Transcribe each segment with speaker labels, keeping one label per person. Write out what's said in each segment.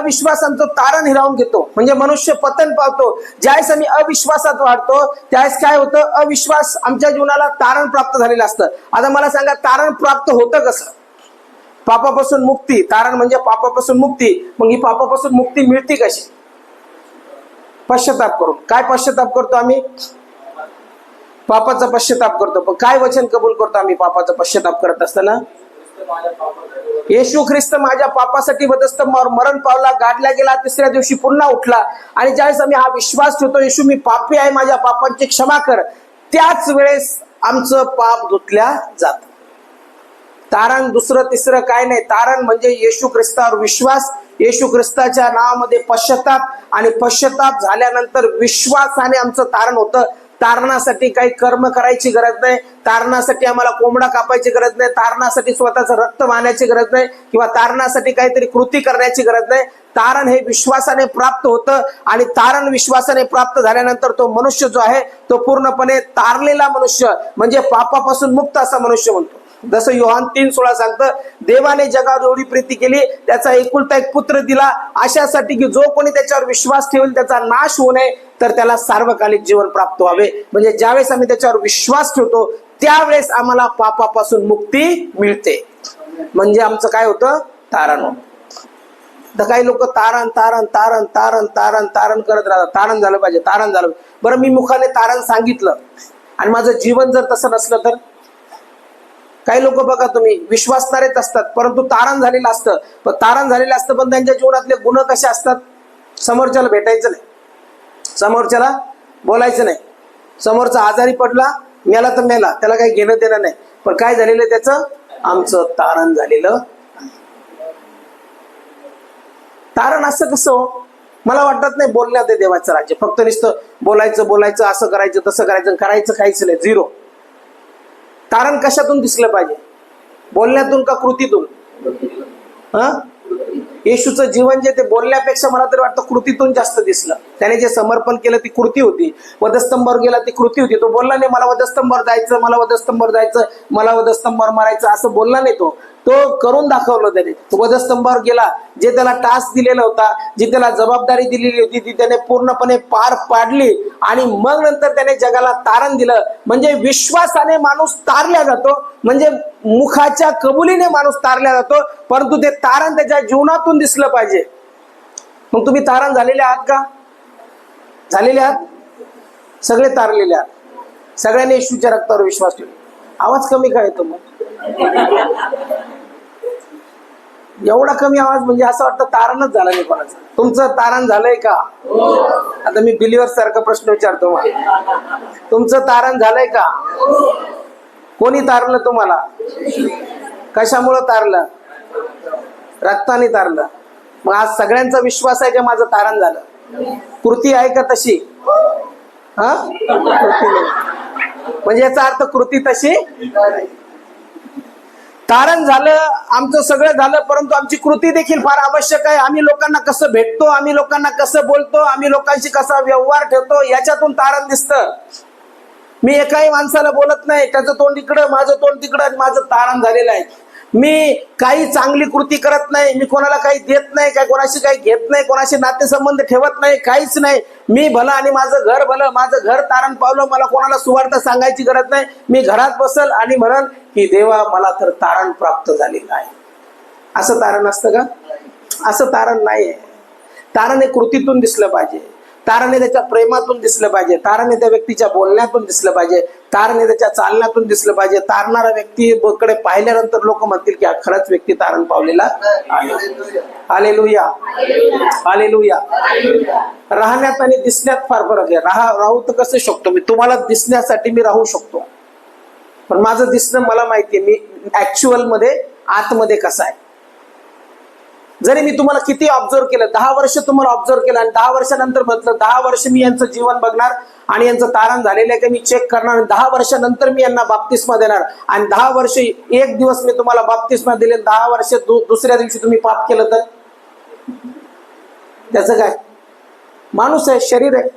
Speaker 1: अविश्वासांचं तारण हिरावून घेतो. म्हणजे मनुष्य पतन पावतो. ज्यावेळेस आम्ही अविश्वासात वाढतो त्यावेळेस काय होतं? अविश्वास आमच्या जीवनाला तारण प्राप्त झालेलं असतं. आता मला सांगा तारण प्राप्त होतं कसं? पापापासून मुक्ती. तारण म्हणजे पापापासून मुक्ती. मग ही पापापासून मुक्ती मिळते कशी? पश्चाताप करून. काय पश्चाताप करतो आम्ही? पापाचा पश्चाताप करतो. पण काय वचन कबूल करतो आम्ही पापाचा पश्चाताप करत असताना? येशू ख्रिस्त माझ्या पापासाठी वधस्तंभावर मरण पावला गाडला गेला तिसऱ्या दिवशी पुन्हा उठला. आणि ज्यावेळेस आम्ही हा विश्वास ठेवतो येशू मी पापी आहे माझ्या पापांची क्षमा कर. त्याच वेळेस आमचं पाप धुतल्या जात. तारण दुसरं तिसरं काय नाही. तारण म्हणजे येशू ख्रिस्तावर विश्वास. येशू ख्रिस्ताच्या नावामध्ये पश्चाताप. आणि पश्चाताप झाल्यानंतर विश्वासाने आमचं तारण होतं. तारणासाठी काही कर्म करायची गरज नाही. तारणासाठी आम्हाला कोंबडा कापायची गरज नाही. तारणासाठी स्वतःचं रक्त वाहण्याची गरज नाही किंवा तारणासाठी काहीतरी कृती करण्याची गरज नाही. तारण हे विश्वासाने प्राप्त होतं आणि तारण विश्वासाने प्राप्त झाल्यानंतर तो मनुष्य जो आहे तो पूर्णपणे तारलेला मनुष्य म्हणजे पापापासून मुक्त असा मनुष्य म्हणतो. जसं योहान तीन सोळा सांगतं देवाने जगावर एवढी प्रीती केली त्याचा एकुलता एक पुत्र दिला. अशासाठी की जो कोणी त्याच्यावर विश्वास ठेवेल त्याचा नाश होऊ नये. तर त्याला सार्वकालिक जीवन प्राप्त व्हावे. म्हणजे ज्यावेळेस आम्ही त्याच्यावर विश्वास ठेवतो त्यावेळेस आम्हाला पापापासून मुक्ती मिळते. म्हणजे आमचं काय होतं? तारण होतं. तर काही लोक तारण तारण तारण तारण तारण तारण करत राहतात. तारण झालं पाहिजे तारण झालं बरं मी मुखाने तारण सांगितलं. आणि माझं जीवन जर तसं नसलं तर? काही लोक बघा तुम्ही विश्वासणारेच असतात. परंतु तारण झालेलं असतं. पण तारण झालेलं असतं पण त्यांच्या जीवनातले गुण कसे असतात? समोरच्याला भेटायचं नाही. समोरच्याला बोलायचं नाही. समोरचा आजारी पडला मेला तर मेला त्याला काही घेणं देणं नाही. पण काय झालेलं त्याचं? आमचं तारण झालेलं तारण असं कसं हो? मला वाटत नाही बोलण्यात आहे देवाचं राज्य. फक्त नुसतं बोलायचं बोलायचं असं करायचं तसं करायचं करायचं काहीच नाही. झिरो. तारण कशातून दिसलं पाहिजे? बोलण्यातून का कृतीतून? हा? येशूचं जीवन जे ते बोलण्यापेक्षा मला तरी वाटतं कृतीतून जास्त दिसलं. त्याने जे समर्पण केलं ती कृती होती. वधस्तंभावर गेला ती कृती होती. तो बोलला नाही मला वधस्तंभावर जायचं मला वधस्तंभावर जायचं मला वधस्तंभावर मारायचं असं बोलला नाही तो. तो करून दाखवलं त्याने. तो वधस्तंभावर गेला. जे त्याला टास्क दिलेला होता जी त्याला जबाबदारी दिलेली होती ती त्याने पूर्णपणे पार पाडली आणि मग नंतर त्याने जगाला तारण दिलं. म्हणजे विश्वासाने माणूस तारला जातो. म्हणजे मुखाच्या कबुलीने माणूस तारला जातो परंतु ते तारण त्याच्या जीवनातून दिसलं पाहिजे. मग तुम्ही तारण झालेले आहात का? झालेले आहात? सगळे तारलेले आहात. सगळ्यांनी येशूच्या रक्तावर विश्वास ठेवला. आवाज कमी काय येतो मग? एवढा कमी आवाज म्हणजे असं वाटतं तारणच झालं नाही कोणाचं. तुमचं तारण झालंय का? आता मी बिलिव्हर सारखा प्रश्न विचारतो मग. तुमचं तारण झालंय का? कोणी तारलं तुम्हाला? कशामुळं तारलं? रक्ताने तारलं. मग आज सगळ्यांचा विश्वास आहे की माझं तारण झालं? कृती आहे का तशी? हा? म्हणजे याचा अर्थ कृती तशी? तारण झालं आमचं सगळं झालं परंतु आमची कृती देखील फार आवश्यक आहे. आम्ही लोकांना कसं भेटतो आम्ही लोकांना कसं बोलतो आम्ही लोकांशी कसा व्यवहार ठेवतो याच्यातून तारण दिसतं. मी एकाही माणसाला बोलत नाही त्याचं तोंड इकडं माझं तोंड तिकडं आणि माझं तारण झालेलं आहे. मी काही चांगली कृती करत नाही मी कोणाला काही देत नाही काही कोणाशी काही घेत नाही कोणाशी नातेसंबंध ठेवत नाही काहीच नाही. मी भलं आणि माझं घर भलं माझं घर तारण पावलं मला कोणाला सुवार्थ सांगायची गरज नाही. मी घरात बसल आणि म्हणन की देवा मला तर तारण प्राप्त झालेलं आहे. असं तारण असतं का? असं तारण नाही आहे तारण हे कृतीतून दिसलं पाहिजे. ताराने त्याच्या प्रेमातून दिसलं पाहिजे. ताराने त्या व्यक्तीच्या बोलण्यातून दिसलं पाहिजे. ताराने त्याच्या चालण्यातून दिसलं पाहिजे. तारणारा व्यक्ती कडे पाहिल्यानंतर लोक म्हणतील की हा खरंच व्यक्ती तारण पावलेला आहे. आले हालेलुया. राहण्यात आणि दिसण्यात फार फरक आहे. राहा राहू तर कसं शकतो? मी तुम्हाला दिसण्यासाठी मी राहू शकतो. पण माझं दिसणं मला माहिती आहे. मी ऍक्च्युअलमध्ये आतमध्ये कसं आहे? जरी मी तुम्हाला किती ऑब्झर्व केलं दहा वर्ष तुम्हाला ऑब्झर्व केलं आणि दहा वर्षानंतर म्हटलं दहा वर्ष मी यांचं जीवन बघणार आणि यांचं तारण झालेलं आहे का मी चेक करणार आणि दहा वर्षानंतर मी यांना बाप्तिस्मा देणार आणि दहा वर्ष एक दिवस मी तुम्हाला बाप्तिस्मा दिले दहा वर्ष दु- दुसऱ्या दिवशी तुम्ही पाप केलं तर? त्याचं काय? माणूस आहे शरीर आहे.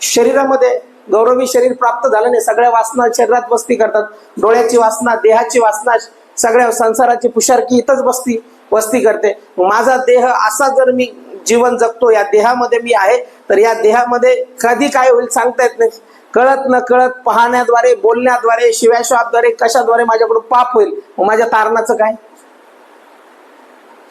Speaker 1: शरीरामध्ये गौरवी शरीर प्राप्त झालं नाही. सगळ्या वासना शरीरात बसती करतात. डोळ्याची वासना देहाची वासना सगळ्या संसाराची पुशारकी इथंच बसती. वस्ती करते. माझा देह असा जर मी जीवन जगतो या देहामध्ये मी आहे तर या देहामध्ये कधी काय होईल सांगता येत नाही. कळत न कळत पाहण्याद्वारे बोलण्याद्वारे शिव्याश्वाद्वारे कशाद्वारे माझ्याकडून पाप होईल? माझ्या तारणाचं काय?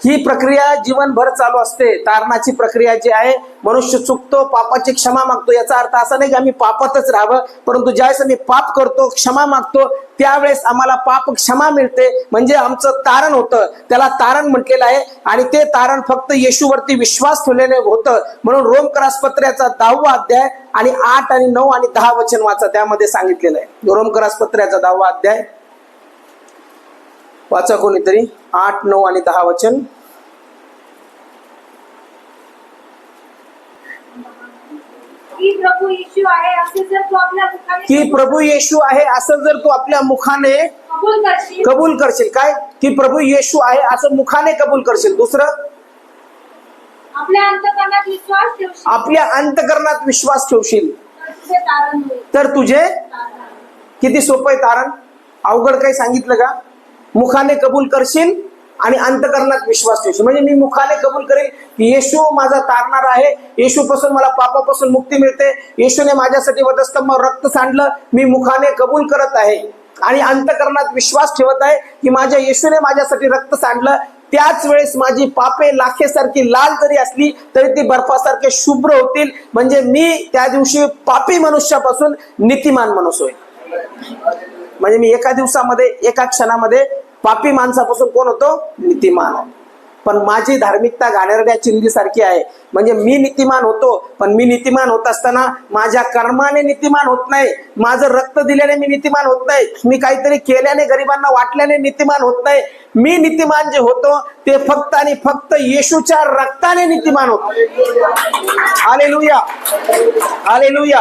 Speaker 1: ही प्रक्रिया जीवनभर चालू असते. तारणाची प्रक्रिया जी आहे मनुष्य चुकतो पापाची क्षमा मागतो याचा अर्थ असा नाही की आम्ही पापातच राहावं परंतु ज्यावेळेस आम्ही पाप करतो क्षमा मागतो त्यावेळेस आम्हाला पाप क्षमा मिळते. म्हणजे आमचं तारण होतं. त्याला तारण म्हटलेलं आहे आणि ते तारण फक्त येशूवरती विश्वास ठेवलेले होतं. म्हणून रोम पत्र्याचा दहावा अध्याय आणि आठ आणि नऊ आणि दहा वचन वाचा त्यामध्ये सांगितलेलं आहे. रोम पत्र्याचा दहावा अध्याय. वाचा कोणीतरी. आठ नऊ आणि दहा वचन.
Speaker 2: की प्रभू येशू आहे असे जर तू आपल्या मुखाने
Speaker 1: की प्रभू येशू आहे असं जर तू आपल्या मुखाने
Speaker 2: कबूल करशील?
Speaker 1: काय? की प्रभू येशू आहे असं मुखाने कबूल करशील. दुसरं?
Speaker 2: आपल्या अंतकरणात विश्वास ठेवशील.
Speaker 1: आपल्या अंतकरणात विश्वास ठेवशील.
Speaker 2: तर तुझे.
Speaker 1: किती सोपं आहे तारण? अवघड काही सांगितलं का? मुखाने कबूल करशील आणि अंतकरणात विश्वास ठेवशील. म्हणजे मी मुखाने कबूल करेल की येशू माझा तारणार आहे. येशू पासून मला पापापासून मुक्ती मिळते. येशूने माझ्यासाठी वधस्तंभावर रक्त सांडलं. मी मुखाने कबूल करत आहे. आणि अंतकरणात विश्वास ठेवत आहे की माझ्या येशूने माझ्यासाठी रक्त सांडलं. त्याच वेळेस माझी पापे लाखेसारखी लाल जरी असली तरी ती बर्फासारखे शुभ्र होतील. म्हणजे मी त्या दिवशी पापी मनुष्यापासून नीतिमान मनुष्य होईल म्हणजे मी एका दिवसामध्ये एका क्षणामध्ये पापी माणसापासून कोण होतो? नीतिमान पण माझी धार्मिकता घाणेरड्या चिंधीसारखी आहे. म्हणजे मी नीतिमान होतो पण मी नीतिमान होत असताना माझ्या कर्माने नीतिमान होत नाही. माझं रक्त दिल्याने मी नीतिमान होत नाही. मी काहीतरी केल्याने गरिबांना वाटल्याने नीतिमान होत नाही. मी नीतिमान जे होतो ते फक्त आणि फक्त येशूच्या रक्ताने नीतिमान होतो. हालेलुया. हालेलुया.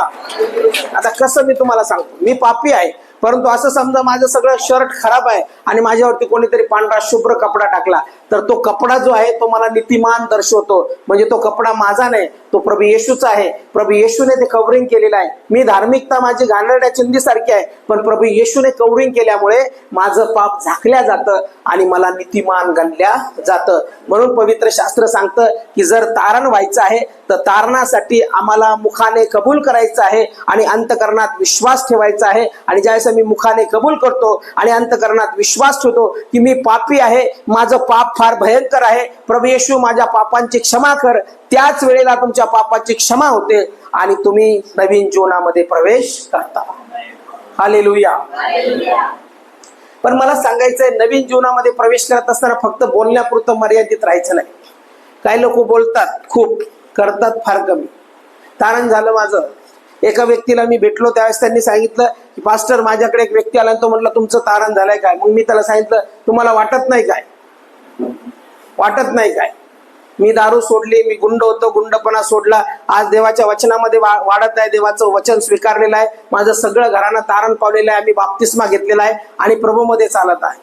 Speaker 1: आता कसं मी तुम्हाला सांगतो? मी पापी आहे. परंतु असं समजा माझं सगळं शर्ट खराब आहे आणि माझ्यावरती कोणीतरी पांढरा शुभ्र कपडा टाकला तर तो कपडा जो आहे तो मला नीतिमान दर्शवतो. म्हणजे तो कपडा माझा नाही तो प्रभू येशूचा आहे. प्रभू येशूने ते कव्हरिंग केलेलं आहे. मी धार्मिकता माझी घाणेरड्या चिंधीसारखी आहे. पण प्रभू येशूने कव्हरिंग केल्यामुळे माझं पाप झाकल्या जातं आणि मला नीतिमान गणल्या जातं. म्हणून पवित्र शास्त्र सांगतं की जर तारण व्हायचं आहे तर तारणासाठी आम्हाला मुखाने कबूल करायचं आहे आणि अंतकरणात विश्वास ठेवायचा आहे. आणि ज्यावेळेस मी मुखाने कबूल करतो आणि अंतकरणात विश्वास ठेवतो की मी पापी आहे माझं पाप फार भयंकर आहे. प्रभू येशू माझ्या पापांची क्षमा कर त्याच वेळेला तुमच्या पापाची क्षमा होते आणि तुम्ही नवीन जीवनामध्ये प्रवेश करता. हालेलुया पण मला सांगायचंय नवीन जीवनामध्ये प्रवेश करत असताना फक्त बोलण्यापुरतं मर्यादित राहायचं नाही. काही लोक बोलतात खूप. करतात फार कमी. तारण झालं माझं. एका व्यक्तीला मी भेटलो त्यावेळेस त्यांनी सांगितलं की पास्टर माझ्याकडे एक व्यक्ती आला आणि तो म्हटलं तुमचं तारण झालंय काय? मग मी त्याला सांगितलं तुम्हाला वाटत नाही काय? वाटत नाही काय? मी दारू सोडली मी गुंड होतो गुंडपणा सोडला. आज देवाच्या वचनामध्ये वा- वाढत आहे देवाचं वचन स्वीकारलेलं आहे. माझं सगळं घरानं तारण पावलेलं आहे मी बाप्तिस्मा घेतलेला आहे आणि प्रभूमध्ये चालत आहे.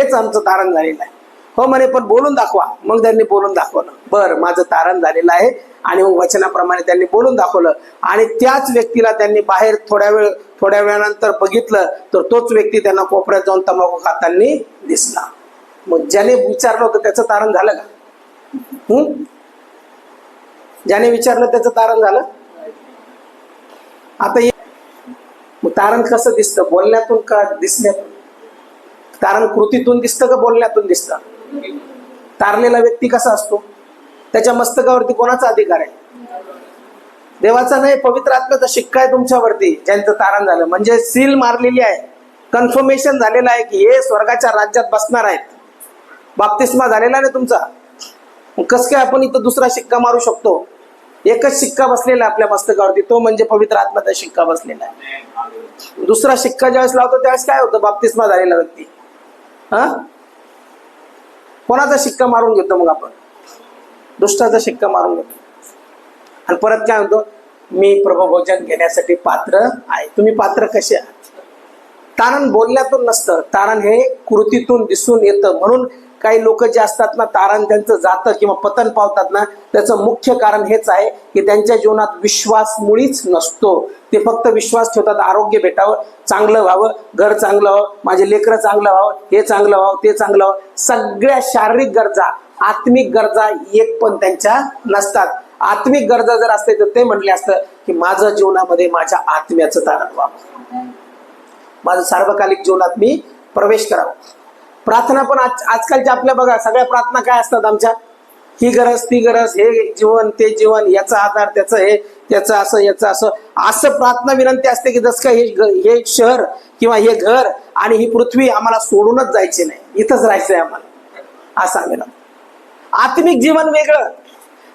Speaker 1: हेच आमचं तारण झालेलं आहे. हो म्हणे पण बोलून दाखवा. मग त्यांनी बोलून दाखवलं. बरं माझं तारण झालेलं आहे आणि मग वचनाप्रमाणे त्यांनी बोलून दाखवलं. आणि त्याच व्यक्तीला त्यांनी बाहेर थोड्या वेळ थोड्या वेळानंतर बघितलं तर तोच व्यक्ती त्यांना कोपऱ्यात जाऊन तंबाखू खाताना दिसला. मग ज्याने विचारलं होतं त्याचं तारण झालं का? ज्याने विचारलं त्याचं तारण झालं? आता मग तारण कसं दिसतं? बोलण्यातून का दिसण्यातून? तारण कृतीतून दिसतं का बोलण्यातून दिसतं? तारलेला व्यक्ती कसा असतो? त्याच्या मस्तकावरती कोणाचा अधिकार आहे? देवाचा नाही पवित्र आत्म्याचा शिक्का आहे तुमच्यावरती ज्यांचं तारण झालं. म्हणजे सील मारलेली आहे. कन्फर्मेशन झालेलं आहे की हे स्वर्गाच्या राज्यात बसणार आहेत. बाप्तिस्मा झालेला नाही तुमचा? कसं काय आपण इथं दुसरा शिक्का मारू शकतो? एकच शिक्का बसलेला आहे आपल्या मस्तकावरती तो म्हणजे पवित्र आत्म्याचा शिक्का बसलेला आहे. दुसरा शिक्का ज्यावेळेस लावतो त्यावेळेस काय होतं? बाप्तिस्मा झालेला व्यक्ती. हा? कोणाचा शिक्का मारून घेतो मग आपण? दुष्टाचा शिक्का मारून घेतो. आणि परत काय म्हणतो? मी प्रभोभोजन घेण्यासाठी पात्र आहे. तुम्ही पात्र कसे आहात? तारण बोलण्यातून नसतं. तारण हे कृतीतून दिसून येतं. म्हणून काही लोक जे असतात ना तारण त्यांचं जातं किंवा पतन पावतात ना त्याचं मुख्य कारण हेच आहे की त्यांच्या जीवनात विश्वास मुळीच नसतो. ते फक्त विश्वास ठेवतात आरोग्य भेटावं चांगलं व्हावं घर चांगलं व्हावं माझे लेकरं चांगलं व्हावं हे चांगलं व्हावं ते चांगलं व्हावं. सगळ्या शारीरिक गरजा आत्मिक गरजा एक पण त्यांच्या नसतात. आत्मिक गरजा जर असते तर ते म्हटले असतं की माझं जीवनामध्ये माझ्या आत्म्याचं तारण व्हावं. माझं सार्वकालिक जीवनात मी प्रवेश करावा. प्रार्थना पण आज आजकालच्या आपल्या बघा सगळ्या प्रार्थना काय असतात आमच्या? ही गरज ती गरज हे जीवन ते जीवन याचा आधार त्याचं हे त्याचं असं याचं असं. असं प्रार्थना विनंती असते की जसं काय हे ग- हे शहर किंवा हे घर आणि ही पृथ्वी आम्हाला सोडूनच जायची नाही. इथंच राहायचंय आम्हाला. असं आम्ही आत्मिक जीवन वेगळं.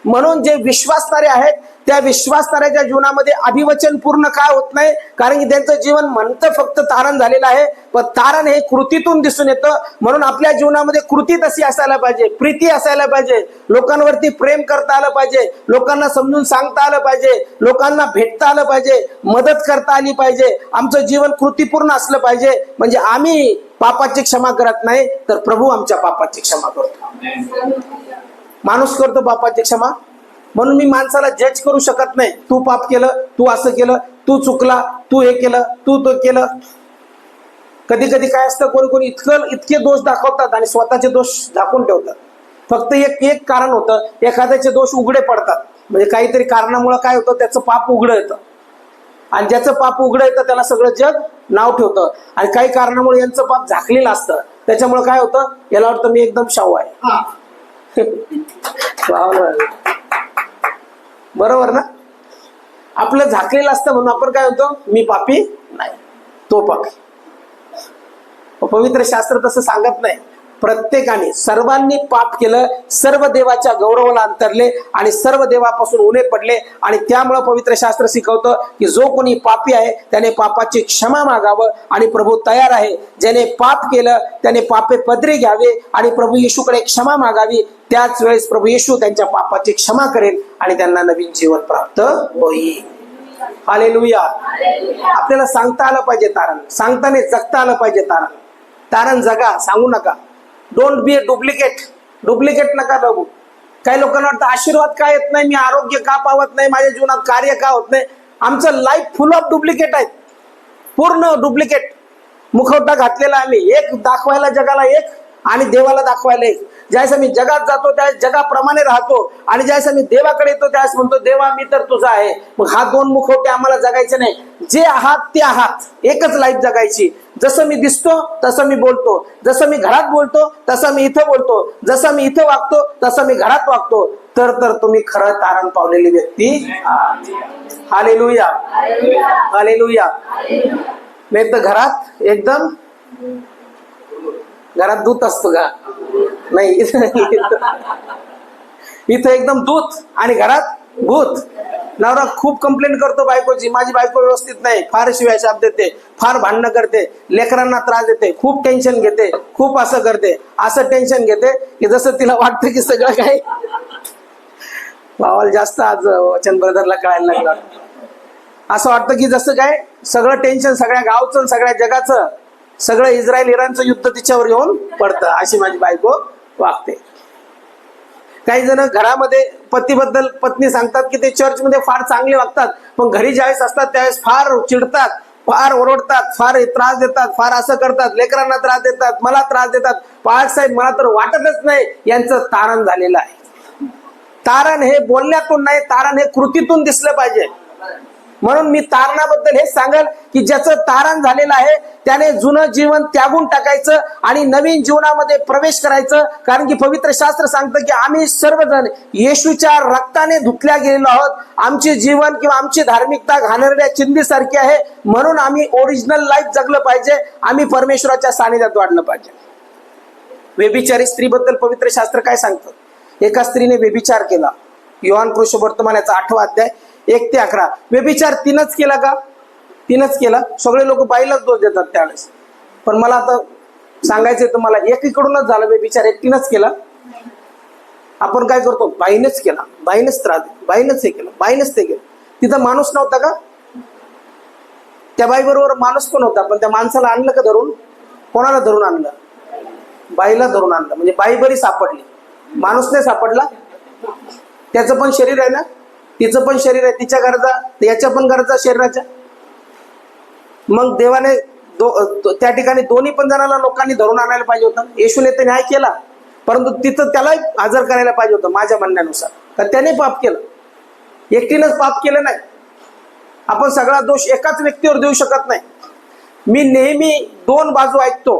Speaker 1: म्हणून जे विश्वासणारे आहेत त्या विश्वासणाऱ्याच्या जीवनामध्ये अभिवचन पूर्ण काय होत नाही कारण की त्यांचं जीवन म्हणतं फक्त तारण झालेलं आहे. पण तारण हे कृतीतून दिसून येतं. म्हणून आपल्या जीवनामध्ये कृती तशी असायला पाहिजे प्रीती असायला पाहिजे. लोकांवरती प्रेम करता आलं पाहिजे लोकांना समजून सांगता आलं पाहिजे लोकांना भेटता आलं पाहिजे मदत करता आली पाहिजे. आमचं जीवन कृतीपूर्ण असलं पाहिजे. म्हणजे आम्ही पापाची क्षमा करत नाही तर प्रभू आमच्या पापाची क्षमा करतो. माणूस करतो बापाची क्षमा. म्हणून मी माणसाला जज करू शकत नाही. तू पाप केलं तू असं केलं तू चुकला तू हे केलं तू तो केलं. कधी कधी काय असतं कोणी कोणी इतकं इतके दोष दाखवतात आणि स्वतःचे दोष झाकून ठेवतात. फक्त एक एक कारण होतं एखाद्याचे दोष उघडे पडतात. म्हणजे काहीतरी कारणामुळे काय होतं त्याचं पाप उघडं येतं. आणि ज्याचं पाप उघडं येतं त्याला सगळं जग नाव ठेवतं. आणि काही कारणामुळे यांचं पाप झाकलेलं असतं. त्याच्यामुळे काय होतं याला वाटतं मी एकदम शाहू आहे. बरोबर ना? आपलं झाकलेलं असतं म्हणून आपण काय म्हणतो? मी पापी? नाही. तो पापी. पवित्र शास्त्र तसं सांगत नाही. प्रत्येकाने सर्वांनी पाप केलं सर्व देवाच्या गौरवाला अंतरले आणि सर्व देवापासून उणे पडले आणि त्यामुळं पवित्र शास्त्र शिकवतं की जो कोणी पापी आहे त्याने पापाची क्षमा मागावं आणि प्रभू तयार आहे. ज्याने पाप केलं त्याने पापे पदरी घ्यावे आणि प्रभू येशूकडे क्षमा मागावी. त्याच वेळेस प्रभू येशू त्यांच्या पापाची क्षमा करेल आणि त्यांना नवीन जीवन प्राप्त होईल. हालेलुया. आपल्याला सांगता आलं पाहिजे तारण. सांगताने जगता आलं पाहिजे तारण. तारण जगा सांगू नका. Don't be a duplicate duplicate नका बघू. काही लोकांना वाटतं आशीर्वाद का येत नाही? मी आरोग्य का पावत नाही? माझ्या जीवनात कार्य का होत नाही? आमचं लाईफ फुल ऑफ डुप्लिकेट आहेत. पूर्ण डुप्लिकेट मुखवटा घातलेला आम्ही. एक दाखवायला जगाला एक आणि देवाला दाखवायला एक. ज्यावेळेस मी जगात जातो त्यावेळेस जगाप्रमाणे राहतो आणि ज्यावेळेस आम्ही देवाकडे येतो त्यावेळेस म्हणतो देवा मी तर तुझा आहे. मग हा दोन मुखवटे आम्हाला जगायचे नाही. जे आहात ते आहात. एकच लाईफ जगायची. जसं मी दिसतो तसं मी बोलतो. जसं मी घरात बोलतो तसं मी इथं बोलतो. जसं मी इथं वागतो तसं मी घरात वागतो. तर तर तुम्ही खरं तारण पावलेली व्यक्ती हालेलुया. हालेलुया. नाही तर घरात एकदम घरात दूध असतो का? नाही. इथं इथं एकदम दूध आणि घरात भूत. नवरा खूप कंप्लेंट करतो बायकोची. माझी बायको व्यवस्थित नाही. फार शिवाय शाप देते. फार भांडणं करते. लेकरांना त्रास देते. खूप टेन्शन घेते. खूप असं करते. असं टेन्शन घेते की जसं तिला वाटतं की सगळं काय भावाला जास्त आज वचन ब्रदरला कळायला लागलं. असं वाटतं की जसं काय सगळं टेन्शन सगळ्या गावचं आणि सगळ्या जगाचं सगळं इस्रायल इराणचं युद्ध तिच्यावर येऊन पडतं. अशी माझी बायको वागते. काही जण घरामध्ये पतीबद्दल पत्नी सांगतात की ते चर्चमध्ये फार चांगले वागतात पण घरी ज्यावेळेस असतात त्यावेळेस फार चिडतात फार ओरडतात फार त्रास देतात फार असं करतात लेकरांना त्रास देतात मला त्रास देतात. पहाड साहेब मला तर वाटतच नाही यांचं तारण झालेलं आहे. तारण हे बोलण्यातून नाही तारण हे कृतीतून दिसलं पाहिजे. म्हणून मी तारणाबद्दल हे सांगेल की ज्याचं तारण झालेलं आहे त्याने जुनं जीवन त्यागून टाकायचं आणि नवीन जीवनामध्ये प्रवेश करायचं. कारण की पवित्र शास्त्र सांगतं की आम्ही सर्वजण येशूच्या रक्ताने धुतल्या गेलेलो आहोत. आमचे जीवन किंवा आमची धार्मिकता घाणेरड्या चिंधीसारखी आहे. म्हणून आम्ही ओरिजिनल लाईफ जगलं पाहिजे. आम्ही परमेश्वराच्या सानिध्यात वाढलं पाहिजे. व्यभिचारी स्त्रीबद्दल पवित्र शास्त्र काय सांगतं? एका स्त्रीने व्यभिचार केला. युवान कृष्ण वर्तमान याचा आठवा अध्याय. एक ते अकरा. व्यभिचार तिनंच केला का? तिनंच केला. सगळे लोक बाईलाच दोष देतात त्यावेळेस. पण मला आता सांगायचंय तुम्हाला एकीकडूनच झालं व्यभिचार एकटीनंच केला. आपण काय करतो? बाईनेच केला. बाईनेच त्रास बाईनेच हे केलं. बाईनेच ते केलं. तिथं माणूस नव्हता का? त्या बाईबरोबर माणूस पण होता पण त्या माणसाला आणलं का धरून? कोणाला धरून आणलं? बाईला धरून आणलं. म्हणजे बाई बरी सापडली. माणूस नाही सापडला. त्याचं पण शरीर आहे ना? तिचं पण शरीर आहे तिच्या गरजा याच्या पण गरजा शरीराच्या. मग देवाने दो त्या ठिकाणी दोन्ही पण जणांना लोकांनी धरून आणायला पाहिजे होतं. येशूने ते न्याय केला परंतु तिथं त्याला हजर करायला पाहिजे होतं माझ्या म्हणण्यानुसार. तर त्याने पाप केलं. एकटीनंच पाप केलं नाही. आपण सगळा दोष एकाच व्यक्तीवर देऊ शकत नाही. मी नेहमी दोन बाजू ऐकतो.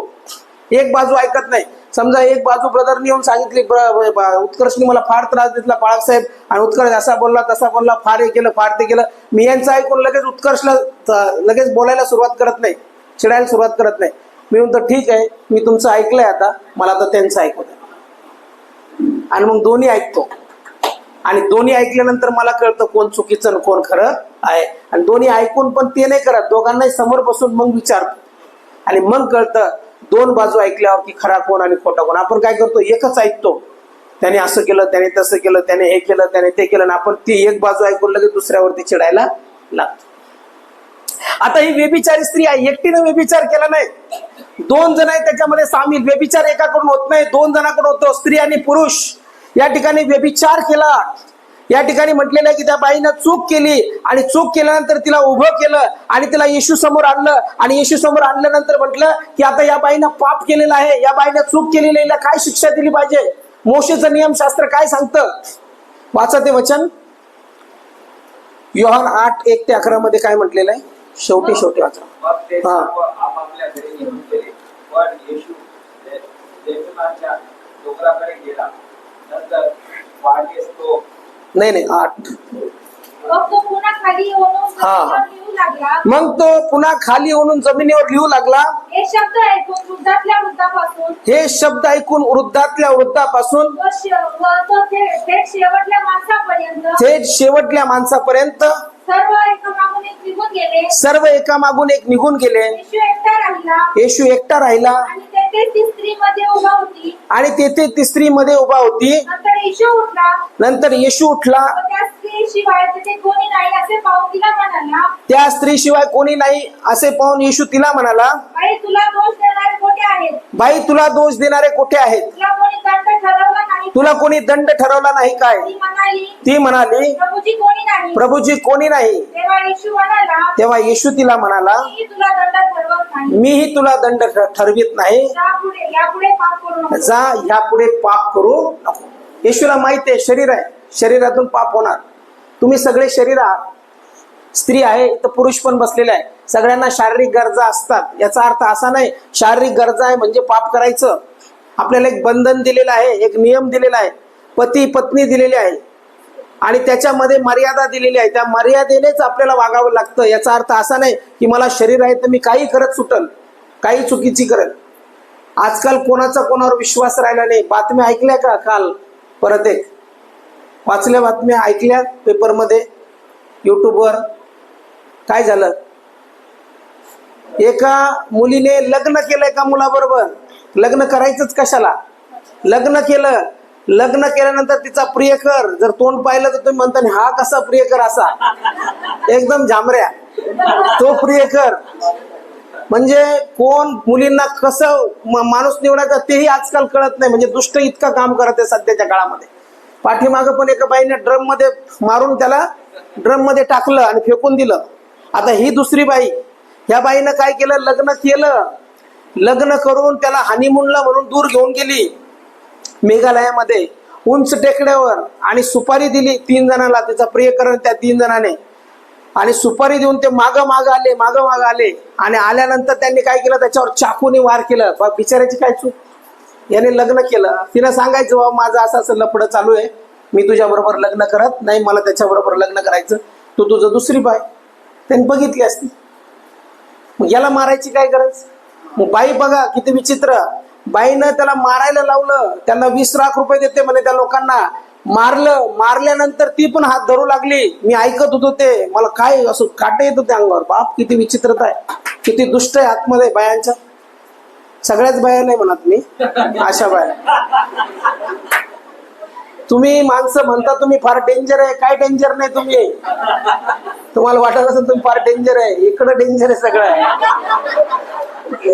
Speaker 1: एक बाजू ऐकत नाही. समजा एक बाजू ब्रदरनी येऊन सांगितली उत्कर्षने उत्कर्षनी मला फार त्रास दिला बाळासाहेब. आणि उत्कर्ष असा बोलला तसा बोलला फार हे केलं फार ते केलं. मी यांचं ऐकून लगेच उत्कर्षला लगेच बोलायला सुरुवात करत नाही. चिडायला सुरुवात करत नाही. मी म्हणतो ठीक आहे मी तुमचं ऐकलंय आता. मला आता त्यांचं ऐकू द्या. आणि मग दोन्ही ऐकतो. आणि दोन्ही ऐकल्यानंतर मला कळतं कोण चुकीचं आणि कोण खरं आहे. आणि दोन्ही ऐकून पण ते नाही करत. दोघांनाही समोर बसून मग विचारतो. आणि मग कळतं दोन बाजू ऐकल्यावर की खरा कोण आणि खोटा कोण. आपण काय करतो? एकच ऐकतो. त्याने असं केलं त्याने तसं केलं त्याने हे केलं त्याने ते केलं आपण ती एक बाजू ऐकून लगेच दुसऱ्यावरती चिडायला लागतो. आता ही व्यभिचारी स्त्री आहे. एकटीनं व्यभिचार केला नाही. दोन जण आहे त्याच्यामध्ये सामील. व्यभिचार एकाकडून होत नाही दोन जणांकडून होतो. स्त्री आणि पुरुष. या ठिकाणी व्यभिचार केला. या ठिकाणी म्हटलेलं आहे की त्या बाईनं चूक केली आणि चूक केल्यानंतर तिला उभं केलं आणि तिला येशू समोर आणलं आणि येशू समोर आणल्यानंतर म्हटलं की आता या बाईनं पाप केलेलं आहे. या बाईनं चूक केलेली आहे, हिला काय शिक्षा दिली पाहिजे? मोशेचं नियमशास्त्र काय सांगतं? वाचा ते वचन. योहान आठ एक ते अकरा मध्ये काय म्हटलेलं आहे? शेवटी शेवटी वाचा. हा.
Speaker 3: येशू डोंगराकडे गेला नंतर
Speaker 1: नाही नाही आठ.
Speaker 2: मग तो पुन्हा खाली येऊन
Speaker 1: हा.
Speaker 2: लागला.
Speaker 1: मग तो पुन्हा खाली येऊन जमिनीवर लिहू लागला.
Speaker 2: हे शब्द ऐकून वृद्धातल्या वृद्धापासून.
Speaker 1: हे
Speaker 2: थेट शेवटल्या माणसापर्यंत. सर्व एक निघून गेले.
Speaker 1: सर्व एका मागून एक निघून गेले.
Speaker 2: येशू एकटा राहिला. आणि तेथे ती स्त्री मध्ये उभा होती.
Speaker 1: आणि तेथे तिसरी मध्ये उभा होती.
Speaker 2: नंतर येशू उठला. त्या स्त्री शिवाय कोणी नाही असे पाहून तिला म्हणाला
Speaker 1: त्या स्त्री शिवाय कोणी नाही असे पाहून येशू तिला म्हणाला
Speaker 2: बाई तुला दोष देणारे कोठे आहेत?
Speaker 1: तुला दोष देणारे कुठे आहेत?
Speaker 2: तुला कोणी दंड ठरवला नाही?
Speaker 1: तुला कोणी दंड ठरवला नाही काय?
Speaker 2: ती म्हणाली प्रभूजी कोणी नाही?
Speaker 1: प्रभूजी कोणी नाही?
Speaker 2: तेव्हा येशू म्हणाला
Speaker 1: तेव्हा येशू तिला म्हणाला मीही तुला दंड ठरवित नाही.
Speaker 2: यापुढे यापुढे पाप करू नको.
Speaker 1: जा ह्यापुढे पाप करू नको. येशूला माहिती आहे शरीर आहे. शरीरातून पाप होणार. तुम्ही सगळे शरीर आहात. स्त्री आहे तर पुरुष पण बसलेला आहे. सगळ्यांना शारीरिक गरजा असतात. याचा अर्थ असा नाही शारीरिक गरजा आहे म्हणजे पाप करायचं. आपल्याला एक बंधन दिलेलं आहे एक नियम दिलेला आहे. पती पत्नी दिलेली आहे. आणि त्याच्यामध्ये मर्यादा दिलेली आहे. त्या मर्यादेनेच आपल्याला वागावं लागतं. याचा अर्थ असा नाही की मला शरीर आहे तर मी काही करत सुटल. काही चुकीची करेल. आजकाल कोणाचा कोणावर विश्वास राहिला नाही. बातम्या ऐकल्या का काल? परत एक. वाचल्या बातम्या ऐकल्या पेपरमध्ये युट्यूबवर काय झालं? एका मुलीने लग्न केलं एका मुलाबरोबर? लग्न करायचंच कशाला? लग्न केलं. लग्न केल्यानंतर तिचा प्रियकर जर तोंड पाहिलं तर तुम्ही म्हणता "आणि हा कसा प्रियकर असा? एकदम झामऱ्या तो प्रियकर. म्हणजे कोण मुलींना कसं माणूस निवडायचा तेही आजकाल कळत नाही. म्हणजे दुष्ट इतकं काम करत आहे सध्याच्या काळामध्ये. पाठीमागं पण एका बाईने ड्रममध्ये मारून त्याला ड्रममध्ये टाकलं आणि फेकून दिलं. आता ही दुसरी बाई ह्या बाईनं काय केलं? लग्न केलं. लग्न करून त्याला हनीमूनला म्हणून दूर घेऊन गेली. मेघालयामध्ये उंच टेकड्यावर आणि सुपारी दिली तीन जणांना. त्याचा प्रियकरण त्या तीन जणांनी. आणि सुपारी देऊन ते माग माग आले माग माग आले. आणि आल्यानंतर त्यांनी काय केलं? त्याच्यावर चाकूने वार केलं. बिचाराची काय चूक? याने लग्न केलं. तिनं सांगायचं बाबा माझं असं असं लफडं चालू आहे. मी तुझ्या बरोबर लग्न करत नाही मला त्याच्याबरोबर लग्न करायचं. तू तुझं दुसरी बाय. त्यांनी बघितली असती. मग याला मारायची काय गरज? मग बाई बघा किती विचित्र. बाईनं त्याला मारायला लावलं. त्यांना वीस लाख रुपये देते म्हणे त्या लोकांना. मारलं. मारल्यानंतर ती पण हात धरू लागली. मी ऐकत होतो ते. मला काय असं काटे येत होते अंगावर. बाप किती विचित्रता आहे. किती दुष्ट आहे आतमध्ये बायांच्या सगळ्याच बाया नाही म्हणत मी अशा बाया. तुम्ही माणसं म्हणता तुम्ही फार डेंजर आहे. काय डेंजर नाही तुम्ही? तुम्हाला वाटत असेल तुम्ही फार डेंजर आहे. इकडं डेंजर आहे सगळं.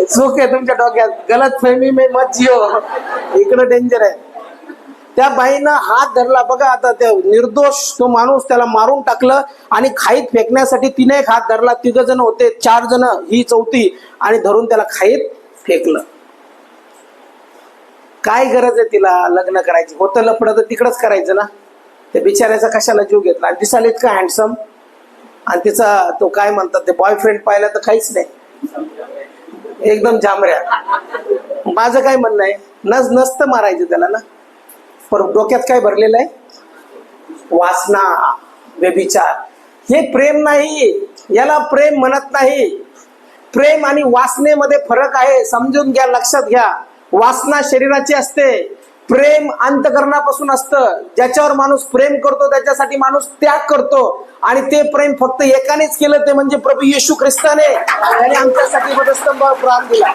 Speaker 1: चूक आहे तुमच्या डोक्यात. गलत फेमी मे मत जिओ इकडं डेंजर आहे. त्या बाईनं हात धरला. बघा आता ते निर्दोष तो माणूस त्याला मारून टाकलं आणि खाईत फेकण्यासाठी तिने एक हात धरला. तिघ जण होते. चार जण ही चौथी. आणि धरून त्याला खाईत फेकलं. काय गरज आहे तिला लग्न करायची? होतं लपडं तर तिकडंच करायचं ना? ते बिचाऱ्याचा कशाला जीव घेतला? आणि दिसायला इतका हँडसम आणि तिचा तो काय म्हणतात ते बॉयफ्रेंड पाहिला तर काहीच नाही. एकदम जांभऱ्या. माझं काय म्हणणं आहे? नस नसतं मारायचं त्याला ना? पण डोक्यात काय भरलेलं आहे? वासना व्यभिचार. हे प्रेम नाही. याला प्रेम म्हणत नाही. प्रेम आणि वासनेमध्ये फरक आहे समजून घ्या लक्षात घ्या. वासना शरीराची असते. प्रेम अंतकरणापासून असतं. ज्याच्यावर माणूस प्रेम करतो त्याच्यासाठी माणूस त्याग करतो. आणि ते प्रेम फक्त एकानेच केलं ते म्हणजे प्रभू येशू ख्रिस्ताने. त्याने आमच्यासाठी वधस्तंभावर प्राण दिला.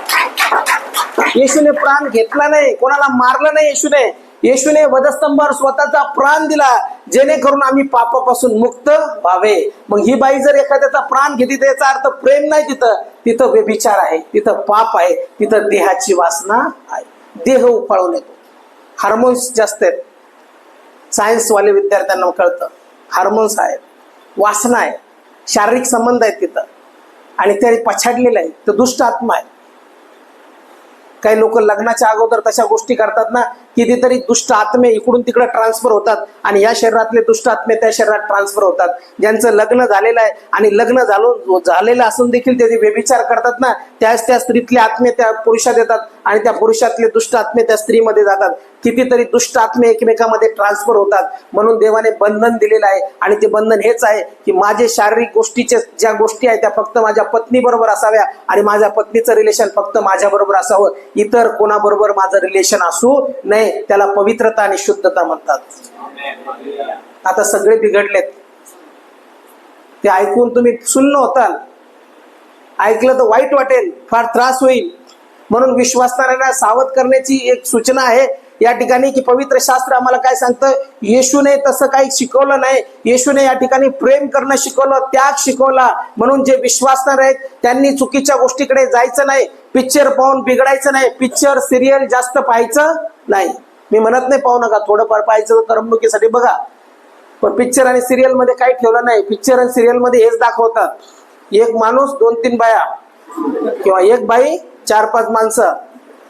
Speaker 1: येशूने प्राण घेतला नाही. कोणाला मारलं नाही येशूने. येशूने वधस्तंभावर स्वतःचा प्राण दिला जेणेकरून आम्ही पापापासून मुक्त व्हावे. मग ही बाई जर एखाद्याचा प्राण घेते त्याचा अर्थ प्रेम नाही तिथं. तिथं व्यभिचार आहे तिथं पाप आहे तिथं देहाची वासना आहे. देह उफाळून येतो. हार्मोन्स जास्त आहेत. सायन्सवाले विद्यार्थ्यांना कळतं. हार्मोन्स आहेत वासना आहे शारीरिक संबंध आहेत तिथं. आणि ते पछाडलेलं आहे तर दुष्ट आत्मा आहे काही लोक लग्नाच्या अगोदर तशा गोष्टी करतात ना कितीतरी दुष्ट आत्मे इकडून तिकडे ट्रान्सफर होतात आणि या शरीरातले दुष्ट आत्मे त्या शरीरात ट्रान्सफर होतात. ज्यांचं लग्न झालेलं आहे आणि लग्न झालो झालेलं असून देखील ते व्यभिचार करतात ना त्याच त्या स्त्रीतले आत्मे त्या पुरुषात येतात आणि त्या पुरुषातले दुष्ट आत्मे त्या स्त्रीमध्ये जातात. कितीतरी दुष्ट आत्मे एकमेकामध्ये ट्रान्सफर होतात. म्हणून देवाने बंधन दिलेलं आहे आणि ते बंधन हेच आहे की माझे शारीरिक गोष्टीचे ज्या गोष्टी आहेत त्या फक्त माझ्या पत्नी बरोबर असाव्या आणि माझ्या पत्नीचं रिलेशन फक्त माझ्या बरोबर असावं. इतर कोणाबरोबर माझं रिलेशन असू नये. त्याला पवित्रता आणि शुद्धता म्हणतात. आता सगळे बिघडलेत. ते ऐकून तुम्ही सुन्न होताल. ऐकलं तर वाईट वाटेल फार त्रास होईल. म्हणून विश्वासणाऱ्यांना सावध करण्याची एक सूचना आहे. या ठिकाणी की पवित्र शास्त्र आम्हाला काय सांगतं? येशूने तसं काही शिकवलं नाही. येशूने या ठिकाणी प्रेम करणं शिकवलं त्याग शिकवला. म्हणून जे विश्वासणार आहेत त्यांनी चुकीच्या गोष्टीकडे जायचं नाही. पिक्चर पाहून बिघडायचं नाही पिक्चर सिरियल जास्त पाहायचं नाही. मी म्हणत नाही पाहू नका थोडंफार पाहायचं करमणुकीसाठी बघा. पण पिक्चर आणि सिरियलमध्ये काही ठेवलं नाही. पिक्चर आणि सिरियलमध्ये हेच दाखवतात एक माणूस दोन तीन बाया. किंवा एक बाई चार पाच माणसं.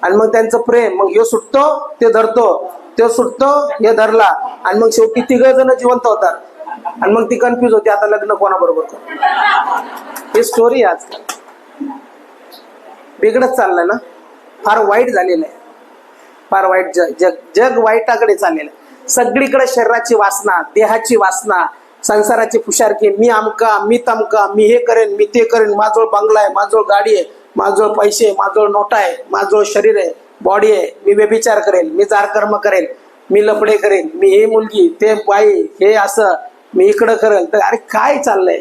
Speaker 1: आणि मग त्यांचं प्रेम. मग ह्यो सुटतो ते धरतो. तो सुटतो हे धरला. आणि मग शेवटी तिघ जण जिवंत होतात. आणि मग ती कन्फ्युज होते आता लग्न कोणाबरोबर ही स्टोरी आज. बिघडत चाललं ना? फार वाईट झालेलं आहे. फार वाईट जग जग जग वाईटाकडे चाललेलं आहे. सगळीकडे शरीराची वासना देहाची वासना संसाराची फुशारकी मी आमका मी तमका मी हे करेन मी ते करेन माझोळ बंगला आहे माझोळ गाडी आहे माझोळ पैसे आहे, माझोळ नोटा आहे माझोळ शरीर आहे बॉडी आहे मी व्यभिचार करेन मी जार कर्म करेन मी लफडे करेन मी हे मुलगी ते बाई हे असं मी इकडं करेल तर अरे काय चाललंय?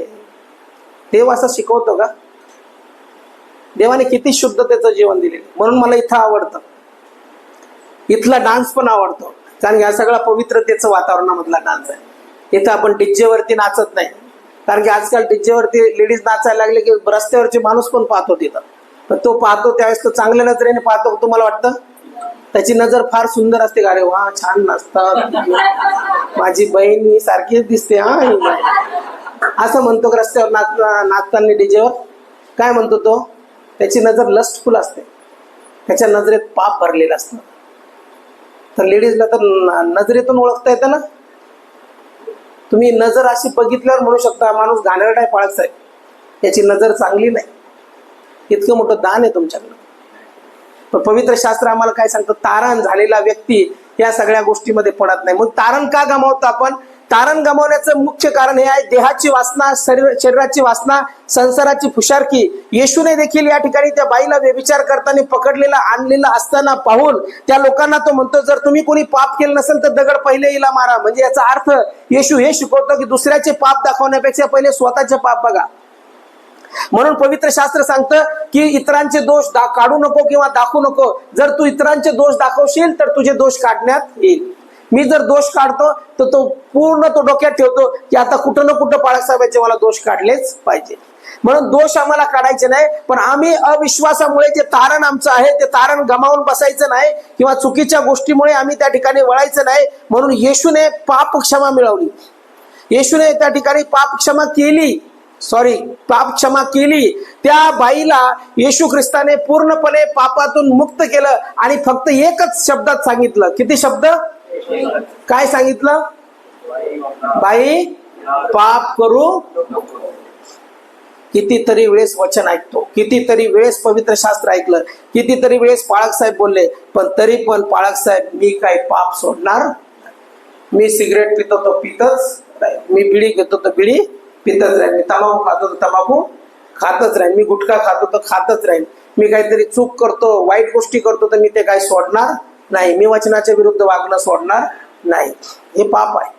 Speaker 1: देव असं शिकवतो का? देवाने किती शुद्धतेचं जीवन दिले म्हणून मला इथं आवडतं. इथला डान्स पण आवडतो. कारण या सगळा पवित्रतेचं वातावरणामधला डान्स आहे. इथं आपण डीजेवरती नाचत नाही. कारण की आजकाल डीजेवरती लेडीज नाचायला लागले की रस्त्यावरचे माणूस पण पाहतो तिथं. पण तो पाहतो त्यावेळेस तो चांगल्या नजरेने पाहतो तुम्हाला वाटतं त्याची नजर फार सुंदर असते. का अरे वा छान नाचतात. माझी बहीण ही सारखीच दिसते. हा असं म्हणतो रस्त्यावर नाच नाचताना डीजेवर? काय म्हणतो तो? त्याची नजर लस्टफुल असते. त्याच्या नजरेत पाप भरलेलं असतं. तर लेडीजला तर नजरेतून ओळखता येतं ना? तुम्ही नजर अशी बघितल्यावर म्हणू शकता माणूस घाणेरडा आहे पाळच आहे. याची नजर चांगली नाही. इतकं मोठं दान आहे तुमच्याकडं. पण पवित्र शास्त्र आम्हाला काय सांगतं? तारण झालेला व्यक्ती या सगळ्या गोष्टीमध्ये पडत नाही. मग तारण का गमावतो आपण? तारण गमावण्याचं मुख्य कारण हे आहे देहाची वासना शरीर शरीराची वासना संसाराची फुशारकी. येशूने देखील या ठिकाणी त्या बाईला व्यभिचार करताना पकडलेला आणलेला असताना पाहून त्या लोकांना तो म्हणतो जर तुम्ही कोणी पाप केलं नसेल तर दगड पहिले हिला मारा. म्हणजे याचा अर्थ येशू हे शिकवतो की दुसऱ्याचे पाप दाखवण्यापेक्षा पहिले स्वतःचे पाप बघा. म्हणून पवित्र शास्त्र सांगतं की इतरांचे दोष काढू नको किंवा दाखवू नको. जर तू इतरांचे दोष दाखवशील तर तुझे दोष काढण्यात येईल. मी जर दोष काढतो तर तो पूर्ण तो डोक्यात ठेवतो की आता कुठं ना कुठं बाळासाहेबांचे मला दोष काढलेच पाहिजे. म्हणून दोष आम्हाला काढायचे नाही पण आम्ही अविश्वासामुळे जे तारण आमचं आहे ते तारण गमावून बसायचं नाही किंवा चुकीच्या गोष्टीमुळे आम्ही त्या ठिकाणी वळायचं नाही म्हणून येशूने पाप क्षमा मिळवली. येशूने त्या ठिकाणी पाप क्षमा केली. सॉरी पाप क्षमा केली. त्या बाईला येशू ख्रिस्ताने पूर्णपणे पापातून मुक्त केलं आणि फक्त एकच शब्दात सांगितलं. किती शब्द? काय सांगितलं? बाई पाप करू कितीतरी वेळेस वचन ऐकतो. कितीतरी वेळेस पवित्र शास्त्र ऐकलं. कितीतरी वेळेस पाळक साहेब बोलले पण तरी पण पाळक साहेब मी काय पाप सोडणार? मी सिगरेट पितो तो पितच मी बिडी घेतो तर बिडी पितच राहील मी तंबाखू खातो तर तंबाखू खातच राहील मी गुटखा खातो तर खातच राहील मी काहीतरी चूक करतो वाईट गोष्टी करतो तर मी ते काय सोडणार? नाही. मी वचनाच्या विरुद्ध वागणं सोडणार नाही. हे पाप आहे.